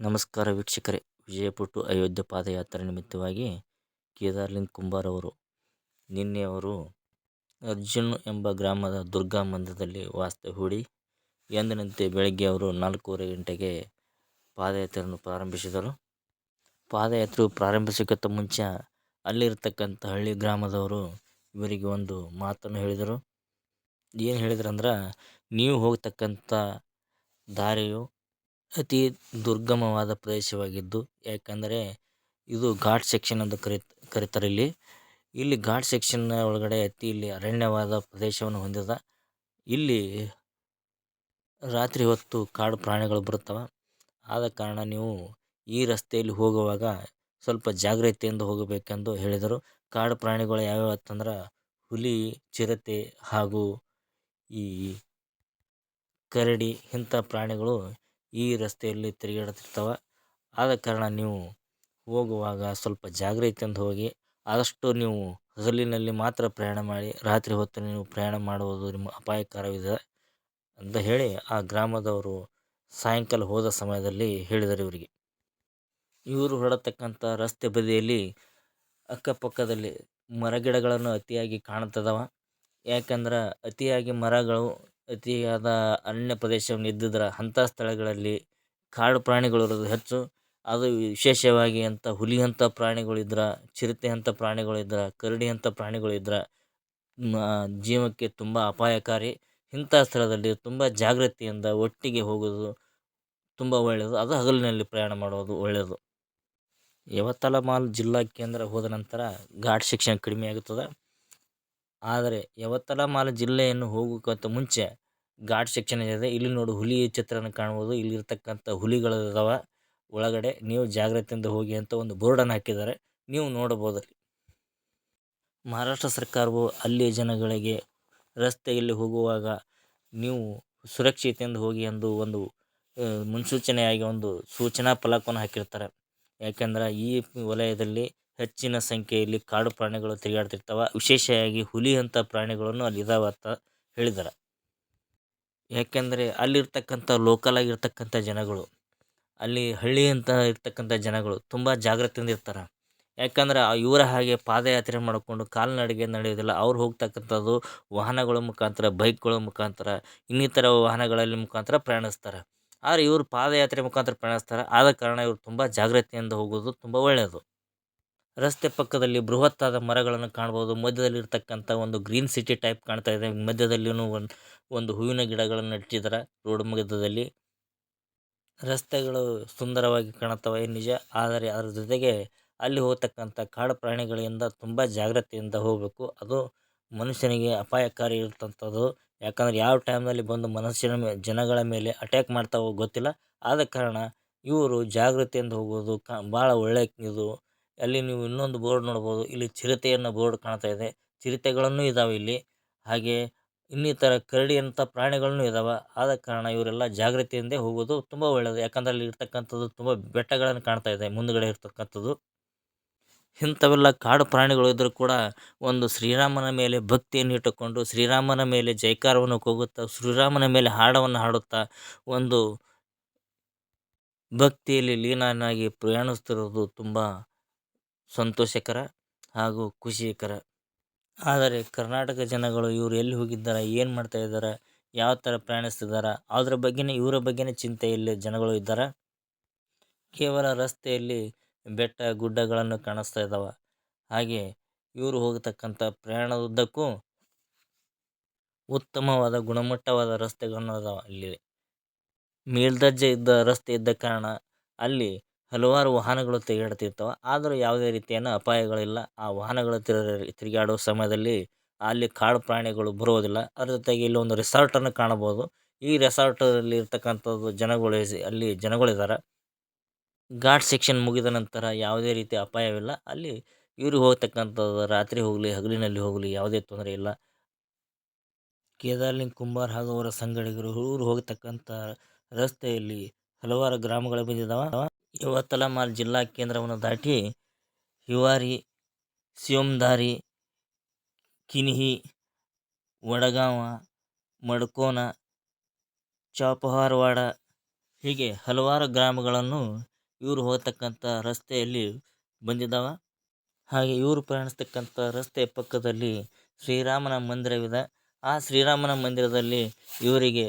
ನಮಸ್ಕಾರ ವೀಕ್ಷಕರೇ. ವಿಜಯಪುರ ಅಯೋಧ್ಯೆ ಪಾದಯಾತ್ರೆ ನಿಮಿತ್ತವಾಗಿ ಕೇದಾರ್ಲಿಂಗ್ ಕುಂಬಾರ್ ಅವರು ನಿನ್ನೆ ಅವರು ಅರ್ಜುನ್ ಎಂಬ ಗ್ರಾಮದ ದುರ್ಗಾ ಮಂದಿರದಲ್ಲಿ ವಾಸ್ತವ್ಯ ಹೂಡಿ ಎಂದಿನಂತೆ ಬೆಳಗ್ಗೆ ಅವರು ನಾಲ್ಕೂವರೆ ಗಂಟೆಗೆ ಪಾದಯಾತ್ರೆಯನ್ನು ಪ್ರಾರಂಭಿಸಿದರು. ಪಾದಯಾತ್ರೆ ಪ್ರಾರಂಭಿಸೋಕ್ಕಿಂತ ಮುಂಚೆ ಅಲ್ಲಿರ್ತಕ್ಕಂಥ ಹಳ್ಳಿ ಗ್ರಾಮದವರು ಇವರಿಗೆ ಒಂದು ಮಾತನ್ನು ಹೇಳಿದರು. ಏನು ಹೇಳಿದ್ರಂದ್ರೆ, ನೀವು ಹೋಗ್ತಕ್ಕಂಥ ದಾರಿಯು ಅತಿ ದುರ್ಗಮವಾದ ಪ್ರದೇಶವಾಗಿದ್ದು, ಯಾಕಂದರೆ ಇದು ಘಾಟ್ ಸೆಕ್ಷನ್ ಎಂದು ಕರಿ, ಕರೀತಾರೆ ಇಲ್ಲಿ. ಇಲ್ಲಿ ಘಾಟ್ ಸೆಕ್ಷನ್ ಒಳಗಡೆ ಅತಿ ಇಲ್ಲಿ ಅರಣ್ಯವಾದ ಪ್ರದೇಶವನ್ನು ಹೊಂದಿದೆ. ಇಲ್ಲಿ ರಾತ್ರಿ ಹೊತ್ತು ಕಾಡು ಪ್ರಾಣಿಗಳು ಬರುತ್ತವೆ. ಆದ ಕಾರಣ ನೀವು ಈ ರಸ್ತೆಯಲ್ಲಿ ಹೋಗುವಾಗ ಸ್ವಲ್ಪ ಜಾಗ್ರತೆಯಿಂದ ಹೋಗಬೇಕೆಂದು ಹೇಳಿದರು. ಕಾಡು ಪ್ರಾಣಿಗಳು ಯಾವ್ಯಾವ ಅಂತಂದ್ರೆ ಹುಲಿ, ಚಿರತೆ ಹಾಗೂ ಈ ಕರಡಿ, ಇಂಥ ಪ್ರಾಣಿಗಳು ಈ ರಸ್ತೆಯಲ್ಲಿ ತಿರುಗಾಡುತ್ತಿರ್ತವೆ. ಆದ ಕಾರಣ ನೀವು ಹೋಗುವಾಗ ಸ್ವಲ್ಪ ಜಾಗ್ರತೆಯಿಂದ ಹೋಗಿ ಆದಷ್ಟು ನೀವು ಹಗಲಿನಲ್ಲಿ ಮಾತ್ರ ಪ್ರಯಾಣ ಮಾಡಿ, ರಾತ್ರಿ ಹೊತ್ತು ನೀವು ಪ್ರಯಾಣ ಮಾಡುವುದು ನಿಮ್ಮ ಅಪಾಯಕರವಿದೆ ಅಂತ ಹೇಳಿ ಆ ಗ್ರಾಮದವರು ಸಾಯಂಕಾಲ ಹೋದ ಸಮಯದಲ್ಲಿ ಹೇಳಿದರು ಇವರಿಗೆ. ಇವರು ಹೊರಡತಕ್ಕಂಥ ರಸ್ತೆ ಬದಿಯಲ್ಲಿ ಅಕ್ಕಪಕ್ಕದಲ್ಲಿ ಮರಗಿಡಗಳನ್ನು ಅತಿಯಾಗಿ ಕಾಣುತ್ತದವ ಯಾಕಂದ್ರೆ ಅತಿಯಾಗಿ ಮರಗಳು ಅತಿಯಾದ ಅರಣ್ಯ ಪ್ರದೇಶವನ್ನು ಇದ್ದಿದ್ರೆ ಅಂಥ ಸ್ಥಳಗಳಲ್ಲಿ ಕಾಡು ಪ್ರಾಣಿಗಳು ಇರೋದು ಹೆಚ್ಚು. ಅದು ವಿಶೇಷವಾಗಿ ಅಂಥ ಹುಲಿ ಅಂಥ ಪ್ರಾಣಿಗಳಿದ್ರೆ ಚಿರತೆ ಅಂತ ಪ್ರಾಣಿಗಳಿದ್ರೆ ಕರಡಿ ಅಂತ ಪ್ರಾಣಿಗಳಿದ್ರೆ ಜೀವಕ್ಕೆ ತುಂಬ ಅಪಾಯಕಾರಿ. ಇಂಥ ಸ್ಥಳದಲ್ಲಿ ತುಂಬ ಜಾಗೃತಿಯಿಂದ ಒಟ್ಟಿಗೆ ಹೋಗೋದು ತುಂಬ ಒಳ್ಳೆಯದು ಅದು ಹಗಲಿನಲ್ಲಿ ಪ್ರಯಾಣ ಮಾಡೋದು ಒಳ್ಳೆಯದು ಯವತಲಮಾಲ್ ಜಿಲ್ಲಾ ಕೇಂದ್ರ ಹೋದ ನಂತರ ಘಾಟ್ ಶಿಕ್ಷಣ ಕಡಿಮೆ ಆಗುತ್ತದೆ. ಆದರೆ ಯವತಲಮಾಲ ಜಿಲ್ಲೆಯನ್ನು ಹೋಗುವಂತ ಮುಂಚೆ ಘಾಟ್ ಸೆಕ್ಷನ್ ಇದೆ. ಇಲ್ಲಿ ನೋಡು ಹುಲಿ ಚಿತ್ರನ ಕಾಣ್ಬೋದು. ಇಲ್ಲಿರ್ತಕ್ಕಂಥ ಹುಲಿಗಳು ಇದಾವ ಒಳಗಡೆ ನೀವು ಜಾಗ್ರತೆಯಿಂದ ಹೋಗಿ ಅಂತ ಒಂದು ಬೋರ್ಡನ್ನು ಹಾಕಿದ್ದಾರೆ. ನೀವು ನೋಡಬಹುದು. ಮಹಾರಾಷ್ಟ್ರ ಸರ್ಕಾರವು ಅಲ್ಲಿಯ ಜನಗಳಿಗೆ ರಸ್ತೆಯಲ್ಲಿ ಹೋಗುವಾಗ ನೀವು ಸುರಕ್ಷಿತೆಯಿಂದ ಹೋಗಿ ಎಂದು ಒಂದು ಮುನ್ಸೂಚನೆಯಾಗಿ ಒಂದು ಸೂಚನಾ ಫಲಕವನ್ನು ಹಾಕಿರ್ತಾರೆ. ಯಾಕೆಂದ್ರೆ ಈ ವಲಯದಲ್ಲಿ ಹೆಚ್ಚಿನ ಸಂಖ್ಯೆಯಲ್ಲಿ ಕಾಡು ಪ್ರಾಣಿಗಳು ತಿರುಗಾಡ್ತಿರ್ತಾವೆ. ವಿಶೇಷವಾಗಿ ಹುಲಿ ಅಂತ ಪ್ರಾಣಿಗಳನ್ನು ಅಲ್ಲಿ ಇದಾವೆ ಅಂತ ಹೇಳಿದ್ದಾರೆ ಯಾಕೆಂದರೆ ಅಲ್ಲಿರ್ತಕ್ಕಂಥ ಲೋಕಲ್ ಆಗಿರ್ತಕ್ಕಂಥ ಜನಗಳು, ಅಲ್ಲಿ ಹಳ್ಳಿ ಅಂತ ಇರ್ತಕ್ಕಂಥ ಜನಗಳು ತುಂಬ ಜಾಗ್ರತೆಯಿಂದ ಇರ್ತಾರೆ. ಯಾಕಂದ್ರೆ ಇವರ ಹಾಗೆ ಪಾದಯಾತ್ರೆ ಮಾಡಿಕೊಂಡು ಕಾಲ್ನಡಿಗೆ ನಡೆಯೋದಿಲ್ಲ, ಅವ್ರು ಹೋಗ್ತಕ್ಕಂಥದ್ದು ವಾಹನಗಳ ಮುಖಾಂತರ, ಬೈಕ್ಗಳ ಮುಖಾಂತರ, ಇನ್ನಿತರ ವಾಹನಗಳಲ್ಲಿ ಮುಖಾಂತರ ಪ್ರಯಾಣಿಸ್ತಾರೆ. ಆದರೆ ಇವರು ಪಾದಯಾತ್ರೆ ಮುಖಾಂತರ ಪ್ರಯಾಣಿಸ್ತಾರೆ, ಆದ ಕಾರಣ ಇವರು ತುಂಬ ಜಾಗ್ರತೆಯಿಂದ ಹೋಗೋದು ತುಂಬ ಒಳ್ಳೆಯದು ರಸ್ತೆ ಪಕ್ಕದಲ್ಲಿ ಬೃಹತ್ತಾದ ಮರಗಳನ್ನು ಕಾಣ್ಬೋದು ಮಧ್ಯದಲ್ಲಿ ಇರತಕ್ಕಂತ ಒಂದು ಗ್ರೀನ್ ಸಿಟಿ ಟೈಪ್ ಕಾಣ್ತಾ ಇದೆ. ಮಧ್ಯದಲ್ಲಿಯೂ ಒಂದು ಒಂದು ಹೂವಿನ ಗಿಡಗಳನ್ನು ನೆಟ್ಟಿದ್ದಾರೆ ರೋಡ್ ಮಧ್ಯದಲ್ಲಿ. ರಸ್ತೆಗಳು ಸುಂದರವಾಗಿ ಕಾಣುತ್ತವೆ, ನಿಜ. ಆದರೆ ಅದರ ಜೊತೆಗೆ ಅಲ್ಲಿ ಹೋಗ್ತಕ್ಕಂಥ ಕಾಡು ಪ್ರಾಣಿಗಳಿಂದ ತುಂಬ ಜಾಗ್ರತೆಯಿಂದ ಹೋಗಬೇಕು. ಅದು ಮನುಷ್ಯನಿಗೆ ಅಪಾಯಕಾರಿ ಇರ್ತಂಥದ್ದು ಯಾಕಂದ್ರೆ ಯಾವ ಟೈಮ್ನಲ್ಲಿ ಬಂದು ಮನುಷ್ಯನ ಜನಗಳ ಮೇಲೆ ಅಟ್ಯಾಕ್ ಮಾಡ್ತಾವೋ ಗೊತ್ತಿಲ್ಲ. ಆದ ಕಾರಣ ಇವರು ಜಾಗ್ರತೆಯಿಂದ ಹೋಗೋದು ಕ ಭಾಳ ಒಳ್ಳೆಯ ಇದು. ಅಲ್ಲಿ ನೀವು ಇನ್ನೊಂದು ಬೋರ್ಡ್ ನೋಡ್ಬೋದು. ಇಲ್ಲಿ ಚಿರತೆಯನ್ನು ಬೋರ್ಡ್ ಕಾಣ್ತಾ ಇದೆ. ಚಿರತೆಗಳನ್ನು ಇದಾವೆ ಇಲ್ಲಿ. ಹಾಗೆ ಇನ್ನಿತರ ಕರಡಿ ಅಂತ ಪ್ರಾಣಿಗಳನ್ನು ಇದಾವೆ. ಆದ ಕಾರಣ ಇವರೆಲ್ಲ ಜಾಗೃತಿಯಿಂದ ಹೋಗೋದು ತುಂಬ ಒಳ್ಳೆಯದು ಯಾಕಂದರೆ ಅಲ್ಲಿ ಇರ್ತಕ್ಕಂಥದ್ದು ತುಂಬ ಬೆಟ್ಟಗಳನ್ನು ಕಾಣ್ತಾ ಇದೆ. ಮುಂದುಗಡೆ ಇರ್ತಕ್ಕಂಥದ್ದು. ಇಂಥವೆಲ್ಲ ಕಾಡು ಪ್ರಾಣಿಗಳು ಇದ್ದರೂ ಕೂಡ ಒಂದು ಶ್ರೀರಾಮನ ಮೇಲೆ ಭಕ್ತಿಯನ್ನು ಇಟ್ಟುಕೊಂಡು ಶ್ರೀರಾಮನ ಮೇಲೆ ಜೈಕಾರವನ್ನು ಕೂಗುತ್ತಾ, ಶ್ರೀರಾಮನ ಮೇಲೆ ಹಾಡವನ್ನು ಹಾಡುತ್ತಾ ಒಂದು ಭಕ್ತಿಯಲ್ಲಿ ಲೀನನಾಗಿ ಪ್ರಯಾಣಿಸ್ತಿರೋದು ತುಂಬ ಸಂತೋಷಕರ ಹಾಗೂ ಖುಷಿಕರ. ಆದರೆ ಕರ್ನಾಟಕ ಜನಗಳು ಇವರು ಎಲ್ಲಿ ಹೋಗಿದ್ದಾರೆ, ಏನು ಮಾಡ್ತಾ ಇದ್ದಾರೆ, ಯಾವ ಥರ ಪ್ರಯಾಣಿಸ್ತಿದ್ದಾರೆ, ಅದ್ರ ಬಗ್ಗೆನೇ, ಇವರ ಬಗ್ಗೆನೇ ಚಿಂತೆಯಲ್ಲಿ ಜನಗಳು ಇದ್ದಾರೆ? ಕೇವಲ ರಸ್ತೆಯಲ್ಲಿ ಬೆಟ್ಟ ಗುಡ್ಡಗಳನ್ನು ಕಾಣಿಸ್ತಾ ಇದ್ದಾವೆ ಹಾಗೆ ಇವರು ಹೋಗತಕ್ಕಂಥ ಪ್ರಯಾಣದುದ್ದಕ್ಕೂ ಉತ್ತಮವಾದ, ಗುಣಮಟ್ಟವಾದ ರಸ್ತೆಗಳನ್ನು ಅದಾವೆ ಅಲ್ಲಿ ಮೇಲ್ದರ್ಜೆ ಇದ್ದ ರಸ್ತೆ ಇದ್ದ ಕಾರಣ ಅಲ್ಲಿ ಹಲವಾರು ವಾಹನಗಳು ತಿರುಗಾಡ್ತಿರ್ತವೆ. ಆದರೂ ಯಾವುದೇ ರೀತಿಯನ್ನು ಅಪಾಯಗಳಿಲ್ಲ. ಆ ವಾಹನಗಳು ತಿರುಗಾಡುವ ಸಮಯದಲ್ಲಿ ಅಲ್ಲಿ ಕಾಡು ಪ್ರಾಣಿಗಳು ಬರುವುದಿಲ್ಲ. ಅದ್ರ ಜೊತೆಗೆ ಇಲ್ಲಿ ಒಂದು ರೆಸಾರ್ಟನ್ನು ಕಾಣಬಹುದು. ಈ ರೆಸಾರ್ಟಲ್ಲಿ ಇರ್ತಕ್ಕಂಥದ್ದು ಜನಗಳು ಅಲ್ಲಿ ಜನಗಳಿದ್ದಾರೆ ಘಾಟ್ ಸೆಕ್ಷನ್ ಮುಗಿದ ನಂತರ ಯಾವುದೇ ರೀತಿ ಅಪಾಯವಿಲ್ಲ. ಅಲ್ಲಿ ಇವರು ಹೋಗ್ತಕ್ಕಂಥದ್ದು ರಾತ್ರಿ ಹೋಗಲಿ, ಹಗಲಿನಲ್ಲಿ ಹೋಗಲಿ ಯಾವುದೇ ತೊಂದರೆ ಇಲ್ಲ. ಕೇದಾರ್ಲಿಂಗ್ ಕುಂಬಾರ್ ಹಾಗೂ ಅವರ ಸಂಗಡಿಗರು ಇವರು ಹೋಗ್ತಕ್ಕಂಥ ರಸ್ತೆಯಲ್ಲಿ ಹಲವಾರು ಗ್ರಾಮಗಳು ಬಂದಿದ್ದಾವೆ ಯವತ್ತಲಮಾಲ್ ಜಿಲ್ಲಾ ಕೇಂದ್ರವನ್ನು ದಾಟಿ ಹಿವಾರಿ ಸಿಯೋಮ್ದಾರಿ ಕಿನ್ಹಿ, ವಡಗಾಂವ, ಮಡ್ಕೋನ, ಚಾಪಹಾರವಾಡ ಹೀಗೆ ಹಲವಾರು ಗ್ರಾಮಗಳನ್ನು ಇವರು ಹೋಗತಕ್ಕಂಥ ರಸ್ತೆಯಲ್ಲಿ ಬಂದಿದ್ದಾವೆ ಹಾಗೆ ಇವರು ಪ್ರಯಾಣಿಸ್ತಕ್ಕಂಥ ರಸ್ತೆಯ ಪಕ್ಕದಲ್ಲಿ ಶ್ರೀರಾಮನ ಮಂದಿರವಿದೆ. ಆ ಶ್ರೀರಾಮನ ಮಂದಿರದಲ್ಲಿ ಇವರಿಗೆ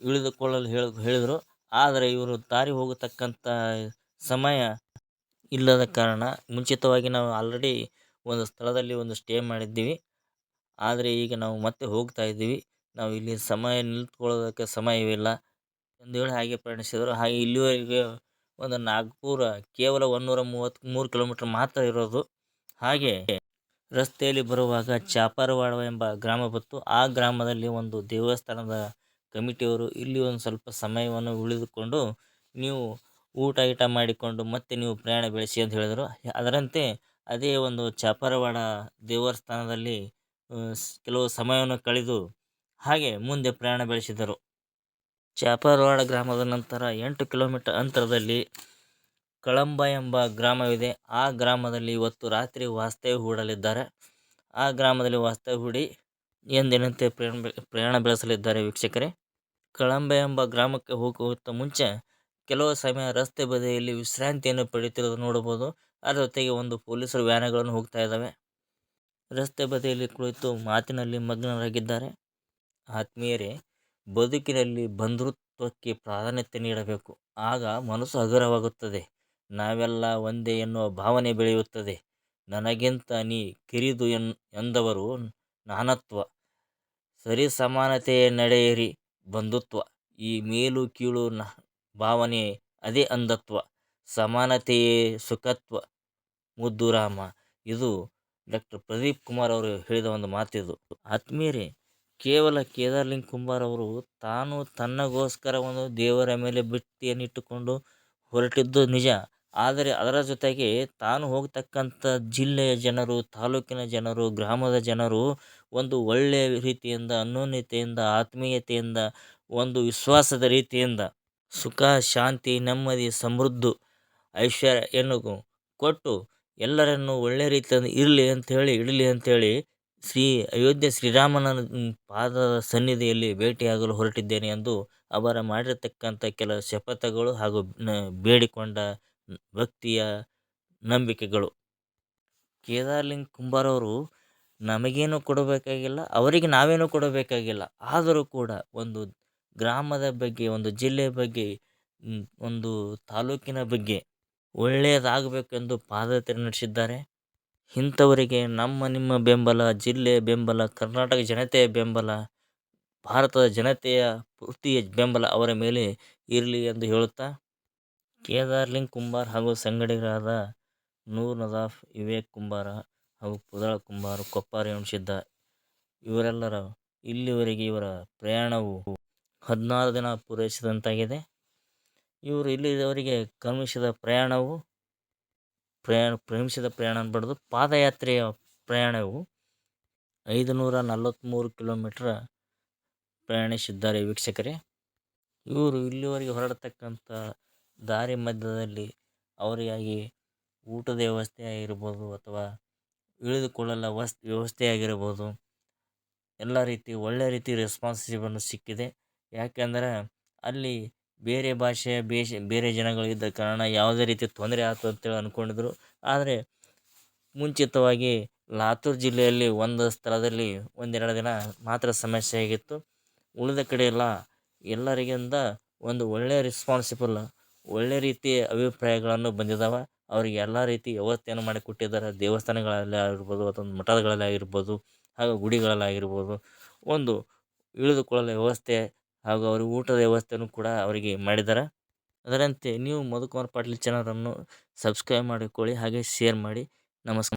ಇಳಿದುಕೊಳ್ಳಲು ಹೇಳಿ ಹೇಳಿದರು. ಆದರೆ ಇವರು ದಾರಿ ಹೋಗತಕ್ಕಂಥ ಸಮಯ ಇಲ್ಲದ ಕಾರಣ ಮುಂಚಿತವಾಗಿ ನಾವು ಆಲ್ರೆಡಿ ಒಂದು ಸ್ಥಳದಲ್ಲಿ ಒಂದು ಸ್ಟೇ ಮಾಡಿದ್ದೀವಿ. ಆದರೆ ಈಗ ನಾವು ಮತ್ತೆ ಹೋಗ್ತಾ ಇದ್ದೀವಿ. ನಾವು ಇಲ್ಲಿ ಸಮಯ ನಿಂತ್ಕೊಳ್ಳೋದಕ್ಕೆ ಸಮಯವಿಲ್ಲ ಎಂದು ಹೇಳಿ ಹಾಗೆ ಪ್ರಯಾಣಿಸಿದರು ಹಾಗೆ ಇಲ್ಲಿವರೆಗೆ ಒಂದು ನಾಗ್ಪುರ ಕೇವಲ ಒಂದೂರ ಮೂವತ್ತ್ಮೂರು ಕಿಲೋಮೀಟ್ರ್ ಮಾತ್ರ ಇರೋದು. ಹಾಗೆ ರಸ್ತೆಯಲ್ಲಿ ಬರುವಾಗ ಚಾಪರವಾಡ ಎಂಬ ಗ್ರಾಮ ಬಂತು. ಆ ಗ್ರಾಮದಲ್ಲಿ ಒಂದು ದೇವಸ್ಥಾನದ ಕಮಿಟಿಯವರು ಇಲ್ಲಿ ಒಂದು ಸ್ವಲ್ಪ ಸಮಯವನ್ನು ಉಳಿದುಕೊಂಡು ನೀವು ಊಟ ಗೀಟ ಮಾಡಿಕೊಂಡು ಮತ್ತೆ ನೀವು ಪ್ರಯಾಣ ಬೆಳೆಸಿ ಅಂತ ಹೇಳಿದರು. ಅದರಂತೆ ಅದೇ ಒಂದು ಚಾಪರವಾಡ ದೇವಸ್ಥಾನದಲ್ಲಿ ಕೆಲವು ಸಮಯವನ್ನು ಕಳೆದು ಹಾಗೆ ಮುಂದೆ ಪ್ರಯಾಣ ಬೆಳೆಸಿದರು. ಚಾಪರವಾಡ ಗ್ರಾಮದ ನಂತರ ಎಂಟು ಕಿಲೋಮೀಟರ್ ಅಂತರದಲ್ಲಿ ಕಳಂಬ ಎಂಬ ಗ್ರಾಮವಿದೆ. ಆ ಗ್ರಾಮದಲ್ಲಿ ಇವತ್ತು ರಾತ್ರಿ ವಾಸ್ತವ್ಯ ಹೂಡಲಿದ್ದಾರೆ. ಆ ಗ್ರಾಮದಲ್ಲಿ ವಾಸ್ತವ್ಯ ಹೂಡಿ ಎಂದಿನಂತೆ ಪ್ರಯಾಣ ಪ್ರಯಾಣ ಬೆಳೆಸಲಿದ್ದಾರೆ ವೀಕ್ಷಕರೇ. ಕಳಂಬೆ ಎಂಬ ಗ್ರಾಮಕ್ಕೆ ಹೋಗುವಂತ ಮುಂಚೆ ಕೆಲವು ಸಮಯ ರಸ್ತೆ ಬದಿಯಲ್ಲಿ ವಿಶ್ರಾಂತಿಯನ್ನು ಪಡೆಯುತ್ತಿರುವುದು ನೋಡಬಹುದು. ಅದರ ಜೊತೆಗೆ ಒಂದು ಪೊಲೀಸರು ವ್ಯಾನ್ಗಳನ್ನು ಹೋಗ್ತಾ ಇದ್ದಾವೆ. ರಸ್ತೆ ಬದಿಯಲ್ಲಿ ಕುಳಿತು ಮಾತಿನಲ್ಲಿ ಮಗ್ನರಾಗಿದ್ದಾರೆ. ಆತ್ಮೀಯರೇ, ಬದುಕಿನಲ್ಲಿ ಬಂಧುತ್ವಕ್ಕೆ ಪ್ರಾಧಾನ್ಯತೆ ನೀಡಬೇಕು. ಆಗ ಮನಸ್ಸು ಹಗುರವಾಗುತ್ತದೆ. ನಾವೆಲ್ಲ ಒಂದೇ ಎನ್ನುವ ಭಾವನೆ ಬೆಳೆಯುತ್ತದೆ. ನನಗಿಂತ ನೀ ಕಿರಿದು ಎನ್, ಎಂದವರು ನಾನತ್ವ. ಸರಿ ಸಮಾನತೆಯ ನಡೆಯಿರಿ. ಬಂಧುತ್ವ. ಈ ಮೇಲು ಕೀಳು ನ ಭಾವನೆ ಅದೇ ಅಂಧತ್ವ. ಸಮಾನತೆಯೇ ಸುಖತ್ವ. ಮುದ್ದು ರಾಮ ಇದು ಡಾಕ್ಟರ್ ಪ್ರದೀಪ್ ಕುಮಾರ್ ಅವರು ಹೇಳಿದ ಒಂದು ಮಾತಿದು. ಆತ್ಮೀಯರೇ, ಕೇವಲ ಕೇದಾರ್ಲಿಂಗ್ ಕುಮಾರ್ ಅವರು ತಾನು ತನ್ನಗೋಸ್ಕರ ಒಂದು ದೇವರ ಮೇಲೆ ಬಿಟ್ಟಿಯನ್ನಿಟ್ಟುಕೊಂಡು ಹೊರಟಿದ್ದು ನಿಜ. ಆದರೆ ಅದರ ಜೊತೆಗೆ ತಾನು ಹೋಗ್ತಕ್ಕಂಥ ಜಿಲ್ಲೆಯ ಜನರು, ತಾಲೂಕಿನ ಜನರು, ಗ್ರಾಮದ ಜನರು ಒಂದು ಒಳ್ಳೆಯ ರೀತಿಯಿಂದ ಅನ್ಯೋನ್ಯತೆಯಿಂದ ಆತ್ಮೀಯತೆಯಿಂದ, ಒಂದು ವಿಶ್ವಾಸದ ರೀತಿಯಿಂದ ಸುಖ, ಶಾಂತಿ, ನೆಮ್ಮದಿ, ಸಮೃದ್ಧಿ ಐಶ್ವರ್ಯವನ್ನು ಕೊಟ್ಟು ಎಲ್ಲರನ್ನು ಒಳ್ಳೆಯ ರೀತಿಯಿಂದ ಇರಲಿ ಅಂಥೇಳಿ, ಇಡಲಿ ಅಂಥೇಳಿ ಶ್ರೀ ಅಯೋಧ್ಯೆ ಶ್ರೀರಾಮನ ಪಾದದ ಸನ್ನಿಧಿಯಲ್ಲಿ ಭೇಟಿಯಾಗಲು ಹೊರಟಿದ್ದೇನೆ ಎಂದು ಅವರ ಮಾಡಿರತಕ್ಕಂಥ ಕೆಲ ಶಪಥಗಳು ಹಾಗೂ ಬೇಡಿಕೊಂಡ ಭಕ್ತಿಯ ನಂಬಿಕೆಗಳು. ಕೇದಾರ್ಲಿಂಗ್ ಕುಂಬಾರ್ ಅವರು ನಮಗೇನು ಕೊಡಬೇಕಾಗಿಲ್ಲ, ಅವರಿಗೆ ನಾವೇನು ಕೊಡಬೇಕಾಗಿಲ್ಲ. ಆದರೂ ಕೂಡ ಒಂದು ಗ್ರಾಮದ ಬಗ್ಗೆ, ಒಂದು ಜಿಲ್ಲೆಯ ಬಗ್ಗೆ ಒಂದು ತಾಲೂಕಿನ ಬಗ್ಗೆ ಒಳ್ಳೆಯದಾಗಬೇಕೆಂದು ಪಾದಯಾತ್ರೆ ನಡೆಸಿದ್ದಾರೆ. ಇಂಥವರಿಗೆ ನಮ್ಮ, ನಿಮ್ಮ ಬೆಂಬಲ, ಜಿಲ್ಲೆ ಬೆಂಬಲ, ಕರ್ನಾಟಕ ಜನತೆಯ ಬೆಂಬಲ, ಭಾರತದ ಜನತೆಯ ಪೂರ್ತಿಯ ಬೆಂಬಲ ಅವರ ಮೇಲೆ ಇರಲಿ ಎಂದು ಹೇಳುತ್ತಾ, ಕೇದಾರ್ಲಿಂಗ್ ಕುಂಬಾರ್ ಹಾಗೂ ಸಂಗಡಿಗರಾದ ನೂರ್ ನದಾಫ್ ವಿವೇಕ್ ಕುಂಬಾರ ಹಾಗೂ ಪುದಾಳ ಕುಂಬಾರ, ಕೊಪ್ಪಾರಿ ಎಣಿಸಿದ್ದ ಇವರೆಲ್ಲರ ಇಲ್ಲಿವರೆಗೆ ಇವರ ಪ್ರಯಾಣವು ಹದಿನಾರು ದಿನ ಪೂರೈಸಿದಂತಾಗಿದೆ. ಇವರು ಇಲ್ಲಿಯವರೆಗೆ ಕ್ರಮಿಸಿದ ಪ್ರಯಾಣವು ಪ್ರಯಾಣ, ಪ್ರೇಮಿಸಿದ ಪ್ರಯಾಣ ಅನ್ಬಾರ್ದು. ಪಾದಯಾತ್ರೆಯ ಪ್ರಯಾಣವು ಐದು ನೂರ ನಲವತ್ತ್ಮೂರು ಕಿಲೋಮೀಟ್ರ್ ಪ್ರಯಾಣಿಸಿದ್ದಾರೆ ವೀಕ್ಷಕರೇ. ಇವರು ಇಲ್ಲಿವರೆಗೆ ಹೊರಡತಕ್ಕಂಥ ದಾರಿ ಮಧ್ಯದಲ್ಲಿ ಅವರಿಗಾಗಿ ಊಟದ ವ್ಯವಸ್ಥೆ ಆಗಿರ್ಬೋದು ಅಥವಾ ಇಳಿದುಕೊಳ್ಳಲು ವಸ್ ವ್ಯವಸ್ಥೆ ಆಗಿರ್ಬೋದು ಎಲ್ಲ ರೀತಿ ಒಳ್ಳೆಯ ರೀತಿ ರೆಸ್ಪಾನ್ಸಿವನ್ನು ಸಿಕ್ಕಿದೆ. ಯಾಕೆಂದರೆ, ಅಲ್ಲಿ ಬೇರೆ ಭಾಷೆಯ ಬೇಷ್, ಬೇರೆ ಜನಗಳಿದ್ದ ಕಾರಣ ಯಾವುದೇ ರೀತಿ ತೊಂದರೆ ಆಯ್ತು ಅಂತೇಳಿ ಅಂದ್ಕೊಂಡಿದ್ರು ಆದರೆ, ಮುಂಚಿತವಾಗಿ ಲಾತೂರ್ ಜಿಲ್ಲೆಯಲ್ಲಿ ಒಂದು ಸ್ಥಳದಲ್ಲಿ ಒಂದೆರಡು ದಿನ ಮಾತ್ರ ಸಮಸ್ಯೆ ಆಗಿತ್ತು. ಉಳಿದ ಕಡೆ ಎಲ್ಲ ಎಲ್ಲರಿಗಿಂತ ಒಂದು ಒಳ್ಳೆಯ ರೆಸ್ಪಾನ್ಸಿಬಲ್ ಒಳ್ಳೆಯ ರೀತಿಯ ಅಭಿಪ್ರಾಯಗಳನ್ನು ಬಂದಿದ್ದಾವೆ ಅವರಿಗೆ ಎಲ್ಲ ರೀತಿ ವ್ಯವಸ್ಥೆಯನ್ನು ಮಾಡಿಕೊಟ್ಟಿದ್ದಾರೆ ದೇವಸ್ಥಾನಗಳಲ್ಲಿ ಆಗಿರ್ಬೋದು ಅಥವಾ ಮಠಗಳಲ್ಲಿ ಆಗಿರ್ಬೋದು ಹಾಗೂ ಗುಡಿಗಳಲ್ಲಿ ಆಗಿರ್ಬೋದು ಒಂದು ಇಳಿದುಕೊಳ್ಳಲು ವ್ಯವಸ್ಥೆ ಹಾಗೂ ಅವ್ರಿಗೆ ಊಟದ ವ್ಯವಸ್ಥೆಯನ್ನು ಕೂಡ ಅವರಿಗೆ ಮಾಡಿದ್ದಾರೆ. ಅದರಂತೆ ನೀವು ಮಧುಕುಮಾರ್ ಪಾಟೀಲ್ ಚಾನಲನ್ನು ಸಬ್ಸ್ಕ್ರೈಬ್ ಮಾಡಿಕೊಳ್ಳಿ, ಹಾಗೆ ಶೇರ್ ಮಾಡಿ. ನಮಸ್ಕಾರ.